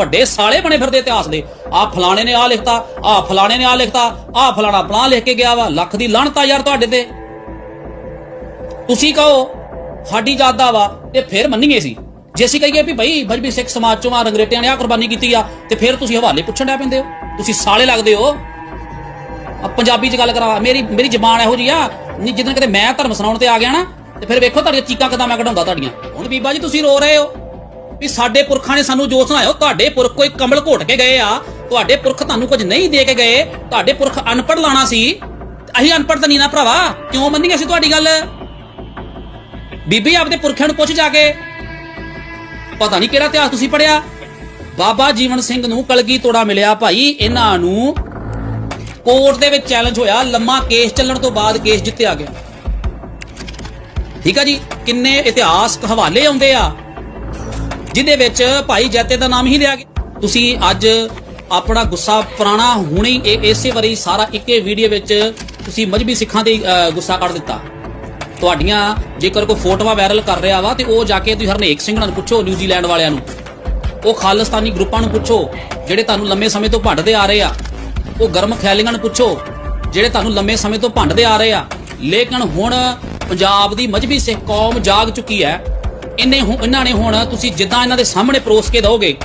ਵੱਡੇ ਸਾਲੇ ਬਣੇ ਫਿਰਦੇ ਇਤਿਹਾਸ ਦੇ। ਆ ਫਲਾਣੇ ਨੇ ਆ ਲਿਖਤਾ ਆ ਫਲਾਣੇ ਨੇ ਆ ਲਿਖਤਾ ਆ ਫਲਾਣਾ ਫਲਾਂ ਲਿਖ ਕੇ ਗਿਆ ਵਾ, ਲੱਖ ਦੀ ਲਾਹਣਤਾ ਯਾਰ ਤੁਹਾਡੇ ਤੇ। ਤੁਸੀਂ ਕਹੋ, ਸਾਡੀ ਜਾਦਾ ਵਾ ਤੇ ਫਿਰ ਮੰਨੀਏ ਸੀ। ਜੇ ਅਸੀਂ ਕਹੀਏ ਵੀ ਭਾਈ ਮਜਬੀ ਸਿੱਖ ਸਮਾਜ ਚੋਂ ਆ ਰੰਗਰੇਟਿਆਂ ਨੇ ਆ ਕੁਰਬਾਨੀ ਕੀਤੀ ਆ, ਤੇ ਫਿਰ ਤੁਸੀਂ ਹਵਾਲੇ ਪੁੱਛਣ ਡੈ ਪੈਂਦੇ ਹੋ। ਤੁਸੀਂ ਸਾਲੇ ਲੱਗਦੇ ਹੋ। ਪੰਜਾਬੀ ਚ ਗੱਲ ਕਰਾਂ, ਮੇਰੀ ਮੇਰੀ ਜ਼ਬਾਨ ਇਹੋ ਜੀ ਆ ਨਹੀਂ ਜਿੱਦਣ ਕਿਤੇ ਮੈਂ ਧਰਮ ਸੁਣਾਉਣ ਤੇ ਆ ਗਿਆ ਨਾ, ਤੇ ਫਿਰ ਵੇਖੋ ਤੁਹਾਡੀਆਂ ਚੀਕਾਂ ਕਿਦਾਂ ਮੈਂ ਕਢਾਉਂਦਾ ਤੁਹਾਡੀਆਂ। ਹੁਣ ਬੀਬਾ ਜੀ, ਤੁਸੀਂ ਰੋ ਰਹੇ ਹੋ। ਵੀ ਸਾਡੇ ਪੁਰਖਾਂ ਨੇ ਸਾਨੂੰ ਜੋ ਸੁਣਾਇਓ ਤੁਹਾਡੇ ਪੁਰਖ ਕੋਈ ਕਮਲ ਘੋਟ ਕੇ ਗਏ ਆ, ਤੁਹਾਡੇ ਪੁਰਖ ਤੁਹਾਨੂੰ ਕੁਝ ਨਹੀਂ ਦੇ ਕੇ ਗਏ, ਤੁਹਾਡੇ ਪੁਰਖ ਅਨਪੜ੍ਹ ਲਾਣਾ ਸੀ, ਅਸੀਂ ਅਨਪੜ੍ਹ ਤਾਂ ਨਹੀਂ ਨਾ ਭਰਾਵਾ, ਕਿਉਂ ਮੰਨੀਏ ਅਸੀਂ ਤੁਹਾਡੀ ਗੱਲ? ਬੀਬੀ ਆਪਦੇ ਪੁਰਖਿਆਂ ਨੂੰ ਪੁੱਛ ਜਾ ਕੇ। ਪਤਾ ਨਹੀਂ ਕਿਹੜਾ ਇਤਿਹਾਸ ਤੁਸੀਂ ਪੜਿਆ ਬਾਬਾ ਜੀਵਨ ਸਿੰਘ ਨੂੰ ਕਲਗੀ ਤੋੜਾ ਮਿਲਿਆ ਭਾਈ, ਇਹਨਾਂ ਨੂੰ ਕੋਰਟ ਦੇ ਵਿੱਚ ਚੈਲੰਜ ਹੋਇਆ, ਲੰਮਾ ਕੇਸ ਚੱਲਣ ਤੋਂ ਬਾਅਦ ਕੇਸ ਜਿੱਤਿਆ ਗਿਆ। ਠੀਕ ਆ ਜੀ, ਕਿੰਨੇ ਇਤਿਹਾਸਕ ਹਵਾਲੇ ਆਉਂਦੇ ਆ। ਜਿਹਦੇ ਵਿੱਚ ਭਾਈ ਜੈਤੇ ਦਾ ਨਾਮ ਹੀ ਲਿਆ ਗਿਆ। ਤੁਸੀਂ ਅੱਜ ਆਪਣਾ ਗੁੱਸਾ ਪੁਰਾਣਾ, ਹੁਣੇ ਇਹ- ਇਸੇ ਵਾਰੀ ਸਾਰਾ ਇੱਕੇ ਵੀਡੀਓ ਵਿੱਚ ਤੁਸੀਂ ਮਜਬੀ ਸਿੱਖਾਂ ਦੇ ਗੁੱਸਾ ਕੱਢ ਦਿੱਤਾ। ਤੁਹਾਡੀਆਂ ਜੇਕਰ ਕੋਈ ਫੋਟੋਆਂ ਵਾਇਰਲ ਕਰ ਰਿਹਾ ਵਾ ਤੇ ਉਹ ਜਾ ਕੇ ਤੁਸੀਂ ਹਰਨੇਕ ਸਿੰਘ ਨੂੰ ਪੁੱਛੋ ਨਿਊਜ਼ੀਲੈਂਡ ਵਾਲਿਆਂ ਨੂੰ। ਉਹ ਖਾਲਿਸਤਾਨੀ ਗਰੁੱਪਾਂ ਨੂੰ ਪੁੱਛੋ, ਜਿਹੜੇ ਤੁਹਾਨੂੰ ਲੰਮੇ ਸਮੇਂ ਤੋਂ ਭੰਡਦੇ ਆ ਰਹੇ ਆ। ਉਹ ਗਰਮ ਖਿਆਲੀਆਂ ਨੂੰ ਪੁੱਛੋ, ਜਿਹੜੇ ਤੁਹਾਨੂੰ ਲੰਮੇ ਸਮੇਂ ਤੋਂ ਭੰਡਦੇ ਆ ਰਹੇ ਆ। ਲੇਕਿਨ ਹੁਣ ਪੰਜਾਬ ਦੀ ਮਜਬੀ ਸਿੱਖ ਕੌਮ ਜਾਗ ਚੁੱਕੀ ਹੈ। ਇਹਨੇ ਇਹਨਾਂ ਨੇ ਹੁਣ ਤੁਸੀਂ ਜਿੱਦਾਂ ਇਹਨਾਂ ਦੇ ਸਾਹਮਣੇ ਪਰੋਸ ਕੇ ਦੋਗੇ